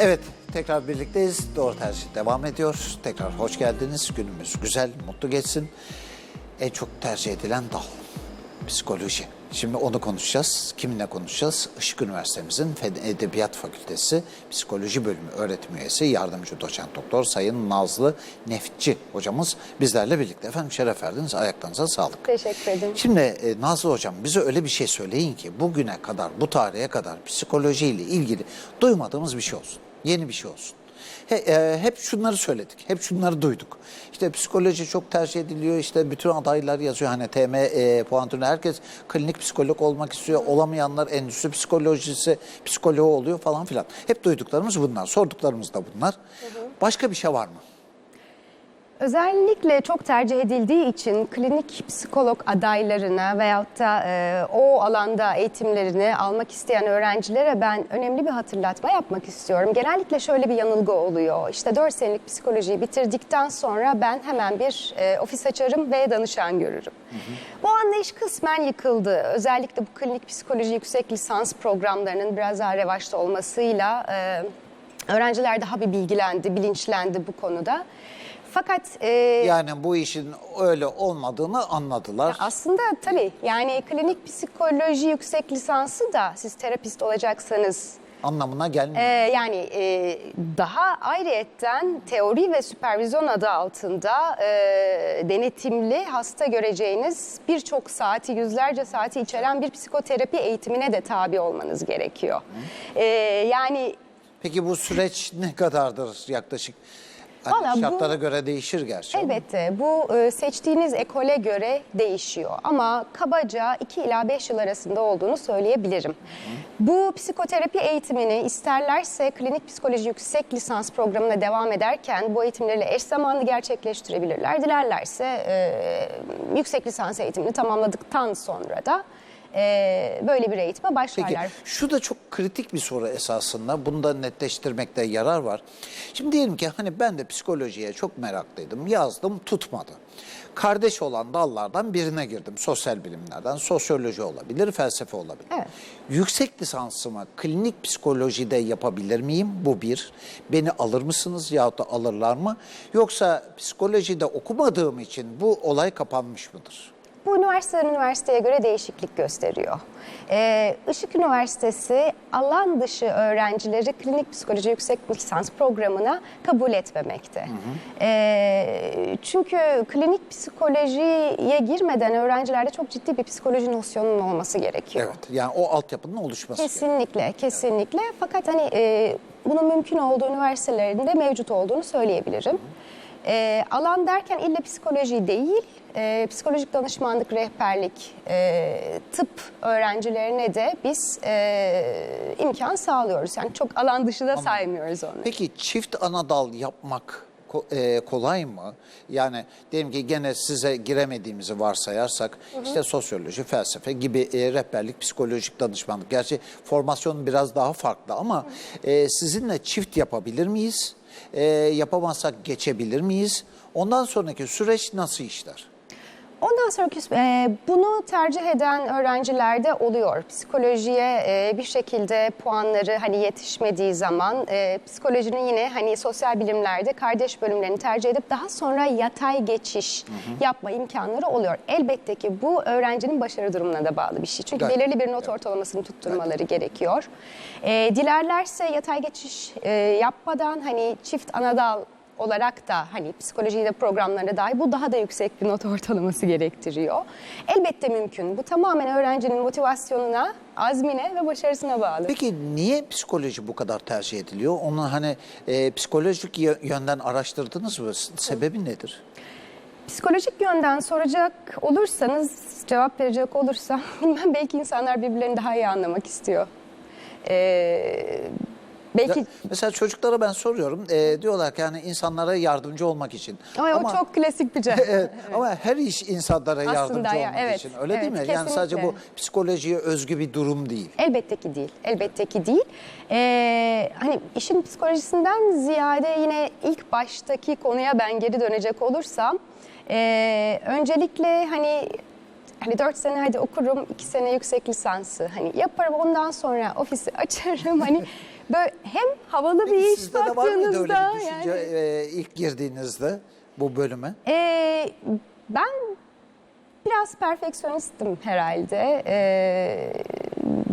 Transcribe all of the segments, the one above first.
Evet, tekrar birlikteyiz. Doğru tercih devam ediyor. Tekrar hoş geldiniz. Günümüz güzel, mutlu geçsin. En çok tercih edilen dal, psikoloji. Şimdi onu konuşacağız. Kiminle konuşacağız? Işık Üniversitemizin Edebiyat Fakültesi Psikoloji Bölümü öğretim üyesi, yardımcı doçent doktor Sayın Nazlı Neftçi hocamız bizlerle birlikte. Efendim şeref verdiniz, ayaklarınıza sağlık. Teşekkür ederim. Şimdi e, Nazlı Hocam bize öyle bir şey söyleyin ki bugüne kadar, bu tarihe kadar psikolojiyle ilgili duymadığımız bir şey olsun. Yeni bir şey olsun. He- e, hep şunları söyledik, hep şunları duyduk. İşte psikoloji çok tercih ediliyor, işte bütün adaylar yazıyor. Hani TM e, puan türüne herkes klinik psikolog olmak istiyor. Olamayanlar endüstri psikolojisi, psikoloğu oluyor falan filan. Hep duyduklarımız bunlar, sorduklarımız da bunlar. Başka bir şey var mı? Özellikle çok tercih edildiği için klinik psikolog adaylarına veyahut da e, o alanda eğitimlerini almak isteyen öğrencilere ben önemli bir hatırlatma yapmak istiyorum. Genellikle şöyle bir yanılgı oluyor. İşte 4 senelik psikolojiyi bitirdikten sonra ben hemen bir e, ofis açarım ve danışan görürüm. Bu anlayış kısmen yıkıldı. Özellikle bu klinik psikoloji yüksek lisans programlarının biraz daha revaçta olmasıyla e, öğrenciler daha bir bilgilendi, bilinçlendi bu konuda. Fakat e, Yani bu işin öyle olmadığını anladılar. aslında tabii yani klinik psikoloji yüksek lisansı da siz terapist olacaksanız anlamına gelmiyor. yani e, daha ayrıyetten teori ve süpervizyon adı altında e, denetimli hasta göreceğiniz birçok saati yüzlerce saati içeren bir psikoterapi eğitimine de tabi olmanız gerekiyor. E, yani Peki bu süreç ne kadardır yaklaşık? Hani Valla bu- şartlara göre değişir gerçi. Elbette bu e, seçtiğiniz ekole göre değişiyor ama kabaca 2 ila 5 yıl arasında olduğunu söyleyebilirim. Bu psikoterapi eğitimini isterlerse klinik psikoloji yüksek lisans programına devam ederken bu eğitimlerle eş zamanlı gerçekleştirebilirler. Dilerlerse e, yüksek lisans eğitimini tamamladıktan sonra da e, böyle bir eğitime Peki başlarlar. şu da çok kritik bir soru esasında. Bunu da netleştirmekte yarar var. Şimdi diyelim ki hani ben de psikolojiye çok meraklıydım. Yazdım tutmadı. Kardeş olan dallardan birine girdim. Sosyal bilimlerden. Sosyoloji olabilir, felsefe olabilir. Evet. Yüksek lisansımı klinik psikolojide yapabilir miyim? Bu bir. Beni alır mısınız yahut da alırlar mı? Yoksa psikolojide okumadığım için bu olay kapanmış mıdır? Bu üniversiteden üniversiteye göre değişiklik gösteriyor. Ee, Işık Üniversitesi alan dışı öğrencileri klinik psikoloji yüksek lisans programına kabul etmemekte. Ee, çünkü klinik psikolojiye girmeden öğrencilerde çok ciddi bir psikoloji nosyonunun olması gerekiyor. Evet. Yani o altyapının oluşması. gerekiyor. Kesinlikle, kesinlikle. Fakat hani e, bunun mümkün olduğu üniversitelerin de mevcut olduğunu söyleyebilirim. E, alan derken illa psikoloji değil, e, psikolojik danışmanlık, rehberlik, e, tıp öğrencilerine de biz e, imkan sağlıyoruz. Yani çok alan dışı da saymıyoruz onları. Peki çift ana dal yapmak ko- e, kolay mı? Yani diyelim ki gene size giremediğimizi varsayarsak işte sosyoloji, felsefe gibi e, rehberlik, psikolojik danışmanlık. Gerçi formasyon biraz daha farklı ama e, sizinle çift yapabilir miyiz? E, yapamazsak geçebilir miyiz? Ondan sonraki süreç nasıl işler? Ondan sonraki e, bunu tercih eden öğrenciler de oluyor. Psikolojiye e, bir şekilde puanları hani yetişmediği zaman e, psikolojinin yine hani sosyal bilimlerde kardeş bölümlerini tercih edip daha sonra yatay geçiş yapma imkanları oluyor. Elbette ki bu öğrencinin başarı durumuna da bağlı bir şey. Çünkü Gayet. belirli bir not ortalamasını tutturmaları gerekiyor. E, dilerlerse yatay geçiş e, yapmadan hani çift anadal olarak da hani psikolojiyi de programlarına dahi bu daha da yüksek bir not ortalaması gerektiriyor. Elbette mümkün. Bu tamamen öğrencinin motivasyonuna, azmine ve başarısına bağlı. Peki niye psikoloji bu kadar tercih ediliyor? Onu hani e, psikolojik yö- yönden araştırdınız mı? Sebebi nedir? Psikolojik yönden soracak olursanız, cevap verecek olursam bilmem belki insanlar birbirlerini daha iyi anlamak istiyor. Ee, belki Ya, mesela çocuklara ben soruyorum. e, diyorlar ki hani insanlara yardımcı olmak için. ama, o çok klasik bir cevap. Evet, Ama her iş insanlara Aslında yardımcı ya, olmak evet, için. Öyle değil mi? evet, Yani sadece bu kesinlikle. psikolojiye özgü bir durum değil. Elbette ki değil. Elbette ki değil. Ee, hani işin psikolojisinden ziyade yine ilk baştaki konuya ben geri dönecek olursam ee, öncelikle hani hani dört sene hadi okurum, iki sene yüksek lisansı hani yaparım ondan sonra ofisi açarım hani böyle hem havalı bir Peki iş sizde de var mıydı öyle baktığınızda bir düşünce yani. e, ilk girdiğinizde bu bölüme? Ee, ben biraz perfeksiyonisttim herhalde. Ee,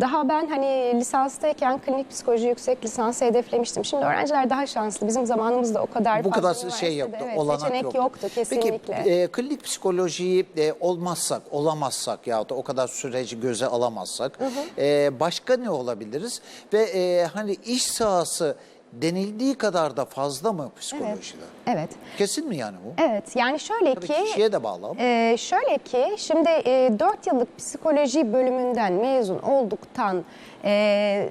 daha ben hani lisanstayken klinik psikoloji yüksek lisansı hedeflemiştim. Şimdi öğrenciler daha şanslı. Bizim zamanımızda o kadar Bu kadar şey yoktu, evet, olanak seçenek yoktu. yoktu kesinlikle. Peki e, klinik psikolojiyi e, olmazsak, olamazsak ya da o kadar süreci göze alamazsak e, başka ne olabiliriz? Ve e, hani iş sahası denildiği kadar da fazla mı psikolojide? Evet. Kesin mi yani bu? Evet yani şöyle Tabii ki kişiye de bağlı ama. Ee, şöyle ki şimdi e, 4 yıllık psikoloji bölümünden mezun olduktan e,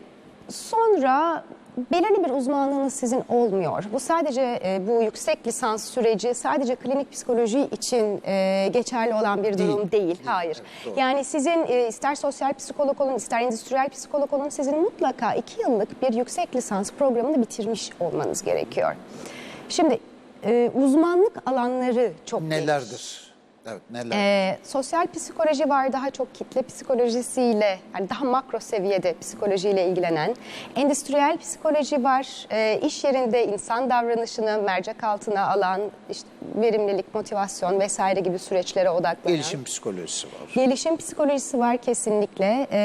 sonra belirli bir uzmanlığınız sizin olmuyor. Bu sadece e, bu yüksek lisans süreci sadece klinik psikoloji için e, geçerli olan bir durum değil. Hayır. Evet, doğru. yani sizin e, ister sosyal psikolog olun ister endüstriyel psikolog olun sizin mutlaka 2 yıllık bir yüksek lisans programını bitirmiş olmanız gerekiyor. Şimdi e, uzmanlık alanları çok. Nelerdir? Evet neler? Ee, sosyal psikoloji var daha çok kitle psikolojisiyle yani daha makro seviyede psikolojiyle ilgilenen. Endüstriyel psikoloji var Ee, iş yerinde insan davranışını mercek altına alan işte verimlilik, motivasyon vesaire gibi süreçlere odaklanan. Gelişim psikolojisi var. Gelişim psikolojisi var kesinlikle. Ee,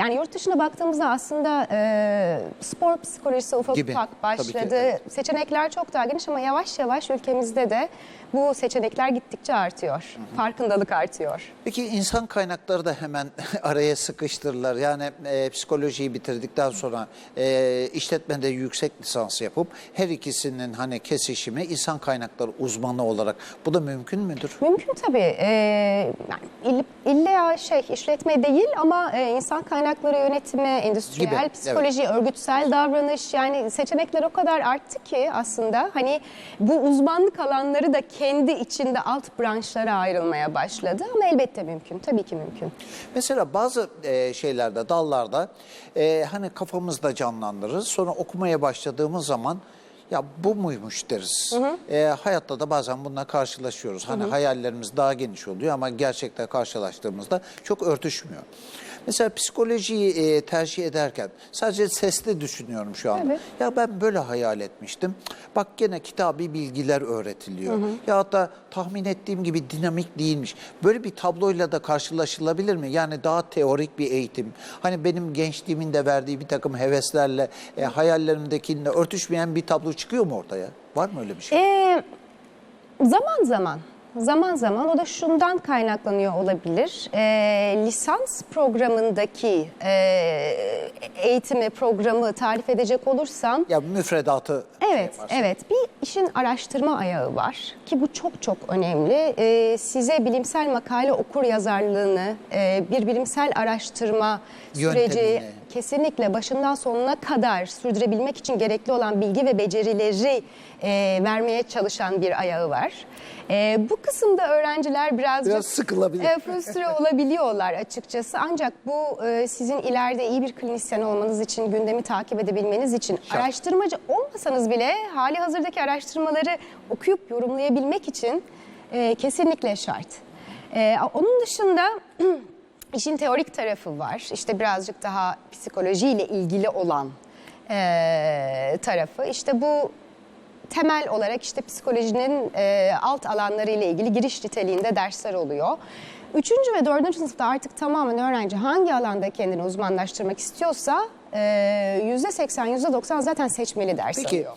yani yurt dışına baktığımızda aslında e, spor psikolojisi ufak Gibi. ufak Tabii ki, başladı. evet. Seçenekler çok daha geniş ama yavaş yavaş ülkemizde de bu seçenekler gittikçe artıyor. Farkındalık artıyor. Peki insan kaynakları da hemen araya sıkıştırırlar. Yani e, psikolojiyi bitirdikten sonra e, işletmede yüksek lisans yapıp her ikisinin hani kesişimi insan kaynakları uzmanı olarak bu da mümkün müdür? Mümkün tabii. Ee, yani ill- illa şey işletme değil ama e, insan kaynakları yönetimi, endüstriyel Gibi, psikoloji, örgütsel davranış yani seçenekler o kadar arttı ki aslında hani bu uzmanlık alanları da kendi içinde alt branşlara ayrılmaya başladı ama elbette mümkün. Tabii ki mümkün. Mesela bazı e, şeylerde, dallarda e, hani kafamızda canlandırırız. Sonra okumaya başladığımız zaman ya bu muymuş deriz. E, hayatta da bazen bununla karşılaşıyoruz. Hani hayallerimiz daha geniş oluyor ama gerçekte karşılaştığımızda çok örtüşmüyor. Mesela psikolojiyi e, tercih ederken sadece sesli düşünüyorum şu anda. Evet. Ya ben böyle hayal etmiştim. Bak gene kitabi bilgiler öğretiliyor. Ya hatta tahmin ettiğim gibi dinamik değilmiş. Böyle bir tabloyla da karşılaşılabilir mi? Yani daha teorik bir eğitim. Hani benim gençliğimin de verdiği bir takım heveslerle, e, hayallerimdekiyle örtüşmeyen bir tablo çıkıyor mu ortaya? Var mı öyle bir şey? Ee, zaman zaman. Zaman zaman o da şundan kaynaklanıyor olabilir. Ee, lisans programındaki e, eğitimi, programı tarif edecek olursam ya müfredatı şey Evet, yaparsın. evet. Bir işin araştırma ayağı var ki bu çok çok önemli. Ee, size bilimsel makale okur yazarlığını, e, bir bilimsel araştırma süreci Yöntemini. Kesinlikle başından sonuna kadar sürdürebilmek için gerekli olan bilgi ve becerileri e, vermeye çalışan bir ayağı var. E, bu kısımda öğrenciler birazcık Biraz sıkılabilir. e, frustre olabiliyorlar açıkçası. Ancak bu e, sizin ileride iyi bir klinisyen olmanız için, gündemi takip edebilmeniz için, Şart. araştırmacı olmasanız bile hali hazırdaki araştırmaları okuyup yorumlayabilmek için e, kesinlikle şart. E, onun dışında işin teorik tarafı var. İşte birazcık daha psikolojiyle ilgili olan e, tarafı. İşte bu temel olarak işte psikolojinin e, alt alanları ile ilgili giriş niteliğinde dersler oluyor. Üçüncü ve dördüncü sınıfta artık tamamen öğrenci hangi alanda kendini uzmanlaştırmak istiyorsa yüzde seksen, yüzde doksan zaten seçmeli ders Peki alıyor.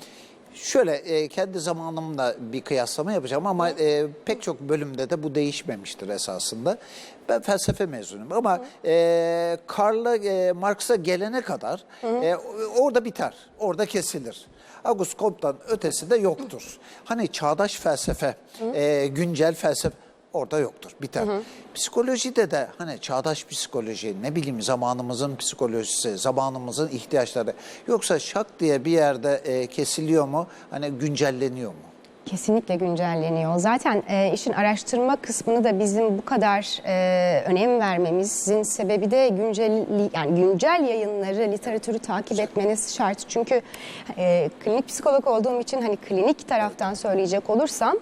Şöyle e, kendi zamanımla bir kıyaslama yapacağım ama e, pek çok bölümde de bu değişmemiştir esasında. Ben felsefe mezunuyum ama e, Karl'a, e, Marx'a gelene kadar e, orada biter, orada kesilir. Auguste Comte'dan ötesi de yoktur. Hani çağdaş felsefe, e, güncel felsefe orada yoktur, biter. Psikolojide de hani çağdaş psikoloji, ne bileyim zamanımızın psikolojisi, zamanımızın ihtiyaçları yoksa şak diye bir yerde e, kesiliyor mu, hani güncelleniyor mu? Kesinlikle güncelleniyor. Zaten e, işin araştırma kısmını da bizim bu kadar e, önem vermemizin sebebi de güncel yani güncel yayınları, literatürü takip etmeniz şart. Çünkü e, klinik psikolog olduğum için hani klinik taraftan söyleyecek olursam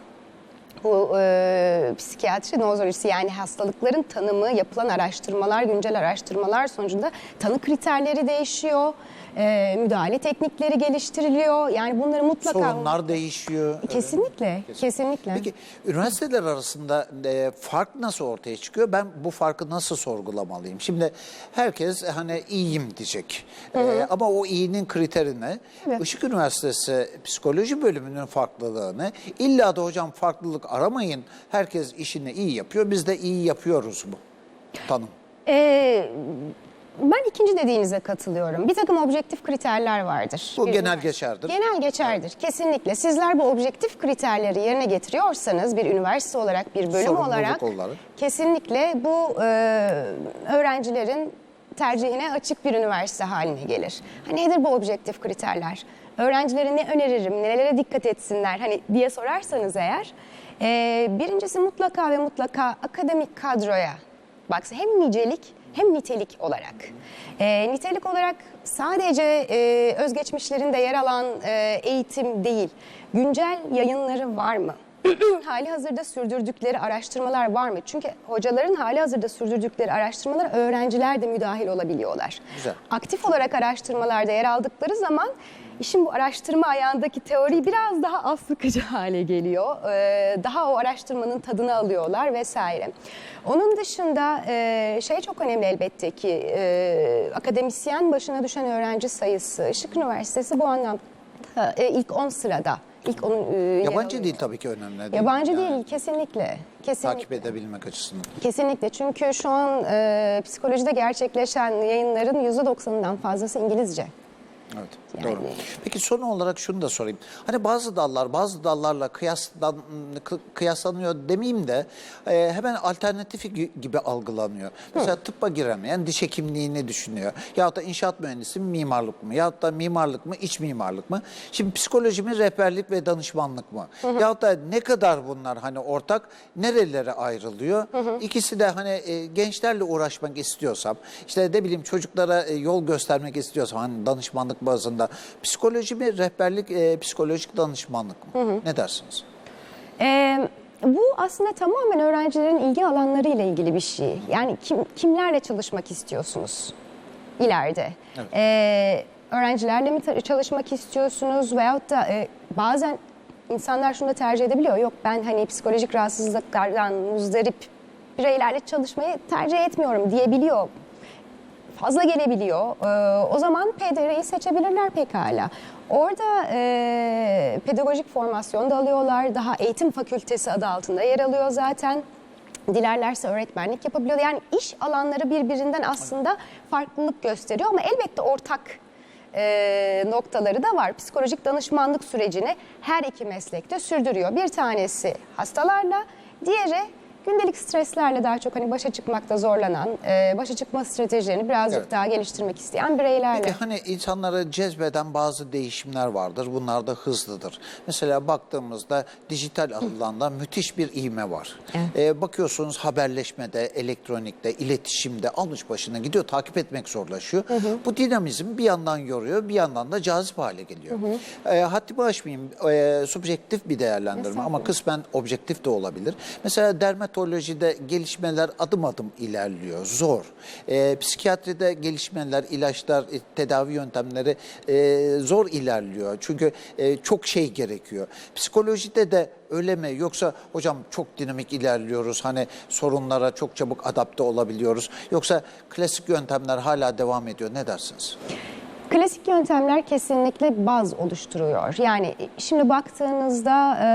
bu e, psikiyatri nozolojisi yani hastalıkların tanımı, yapılan araştırmalar, güncel araştırmalar sonucunda tanı kriterleri değişiyor. e, müdahale teknikleri geliştiriliyor. Yani bunları mutlaka... Sorunlar değişiyor. Kesinlikle, kesinlikle. Peki üniversiteler arasında e, fark nasıl ortaya çıkıyor? Ben bu farkı nasıl sorgulamalıyım? Şimdi herkes hani iyiyim diyecek. E, ama o iyinin kriterini Evet. Işık Üniversitesi psikoloji bölümünün farklılığını illa da hocam farklılık aramayın. Herkes işini iyi yapıyor. Biz de iyi yapıyoruz bu tanım. Ee, ben ikinci dediğinize katılıyorum. Bir takım objektif kriterler vardır. Bu Bir genel geçerdir. Genel geçerdir. Kesinlikle. Sizler bu objektif kriterleri yerine getiriyorsanız bir üniversite olarak, bir bölüm Sorumluluk olarak, olarak. kesinlikle bu e, öğrencilerin tercihine açık bir üniversite haline gelir. Ha, nedir bu objektif kriterler? Öğrencilere ne öneririm, nelere dikkat etsinler hani diye sorarsanız eğer, e, birincisi mutlaka ve mutlaka akademik kadroya baksa hem nicelik hem nitelik olarak. E, nitelik olarak sadece e, özgeçmişlerinde yer alan e, eğitim değil, güncel yayınları var mı? hali hazırda sürdürdükleri araştırmalar var mı? Çünkü hocaların hali hazırda sürdürdükleri araştırmalar öğrenciler de müdahil olabiliyorlar. Güzel. Aktif olarak araştırmalarda yer aldıkları zaman işin bu araştırma ayağındaki teori biraz daha az sıkıcı hale geliyor. Ee, daha o araştırmanın tadını alıyorlar vesaire. Onun dışında e, şey çok önemli elbette ki e, akademisyen başına düşen öğrenci sayısı. Işık Üniversitesi bu anlamda e, ilk 10 sırada. İlk onun e, Yabancı değil tabii ki önemli. değil? Yabancı Yani değil kesinlikle. Kesinlikle. Takip edebilmek açısından. Kesinlikle çünkü şu an e, psikolojide gerçekleşen yayınların %90'ından fazlası İngilizce. Evet, Yani- doğru. Peki son olarak şunu da sorayım. Hani bazı dallar bazı dallarla kıyaslan, kı- kıyaslanıyor demeyeyim de e, hemen alternatifi gi- gibi algılanıyor. Mesela tıbba giremeyen diş hekimliğini düşünüyor. Yahut da inşaat mühendisi mi mimarlık mı? Yahut da mimarlık mı iç mimarlık mı? Şimdi psikoloji mi rehberlik ve danışmanlık mı? Yahut da ne kadar bunlar hani ortak nerelere ayrılıyor? İkisi de hani e, gençlerle uğraşmak istiyorsam işte ne bileyim çocuklara e, yol göstermek istiyorsam hani danışmanlık bazında psikoloji mi rehberlik e, psikolojik danışmanlık mı? Ne dersiniz? E, bu aslında tamamen öğrencilerin ilgi alanları ile ilgili bir şey. Yani kim, kimlerle çalışmak istiyorsunuz ileride? Evet. E, öğrencilerle mi çalışmak istiyorsunuz veyahut da e, bazen insanlar şunu da tercih edebiliyor. Yok ben hani psikolojik rahatsızlıklardan muzdarip bireylerle çalışmayı tercih etmiyorum diyebiliyor. Fazla gelebiliyor. Ee, o zaman PDR'yi seçebilirler pekala. Orada e, pedagojik formasyon da alıyorlar. Daha eğitim fakültesi adı altında yer alıyor zaten. Dilerlerse öğretmenlik yapabiliyor. Yani iş alanları birbirinden aslında farklılık gösteriyor ama elbette ortak e, noktaları da var. Psikolojik danışmanlık sürecini her iki meslekte sürdürüyor. Bir tanesi hastalarla, diğeri gündelik streslerle daha çok hani başa çıkmakta zorlanan, e, başa çıkma stratejilerini birazcık Evet. daha geliştirmek isteyen bireylerle. Peki hani insanları cezbeden bazı değişimler vardır. Bunlar da hızlıdır. Mesela baktığımızda dijital alanda müthiş bir ivme var. Ee, bakıyorsunuz haberleşmede, elektronikte, iletişimde almış başına gidiyor. Takip etmek zorlaşıyor. Bu dinamizm bir yandan yoruyor, bir yandan da cazip hale geliyor. Ee, haddimi aşmayayım. Ee, subjektif bir değerlendirme ama kısmen objektif de olabilir. Mesela dermatolojide gelişmeler adım adım ilerliyor. Zor. Ee, psikiyatride gelişmeler, ilaçlar, e, tedavi yöntemleri e, zor ilerliyor. Çünkü e, çok şey gerekiyor. Psikolojide de öyle mi? Yoksa hocam çok dinamik ilerliyoruz. Hani sorunlara çok çabuk adapte olabiliyoruz. Yoksa klasik yöntemler hala devam ediyor. Ne dersiniz? Klasik yöntemler kesinlikle baz oluşturuyor. Yani şimdi baktığınızda e,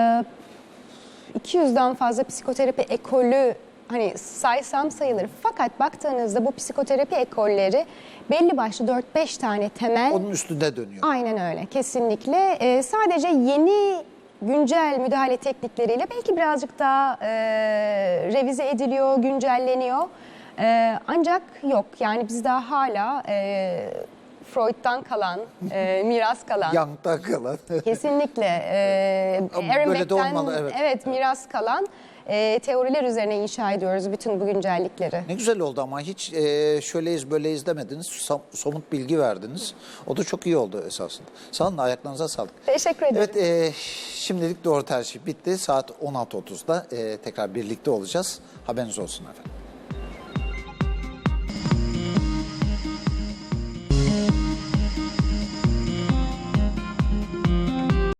200'den fazla psikoterapi ekolü hani saysam sayılır. Fakat baktığınızda bu psikoterapi ekolleri belli başlı 4-5 tane temel Onun üstünde dönüyor. Aynen öyle kesinlikle. Ee, sadece yeni güncel müdahale teknikleriyle belki birazcık daha e, revize ediliyor, güncelleniyor. Ee, ancak yok yani biz daha hala e, Freud'dan kalan, e, miras kalan. Young'da kalan. Kesinlikle. E, Ama Aaron böyle de Beck'ten, olmalı, evet. Evet miras kalan e, teoriler üzerine inşa ediyoruz bütün bu güncellikleri. Ne güzel oldu ama hiç e, şöyleyiz böyleyiz demediniz. Som- somut bilgi verdiniz. O da çok iyi oldu esasında. Sağ olun ayaklarınıza sağlık. Teşekkür ederim. Evet e, şimdilik doğru tercih bitti. Saat 16.30'da e, tekrar birlikte olacağız. Haberiniz olsun efendim.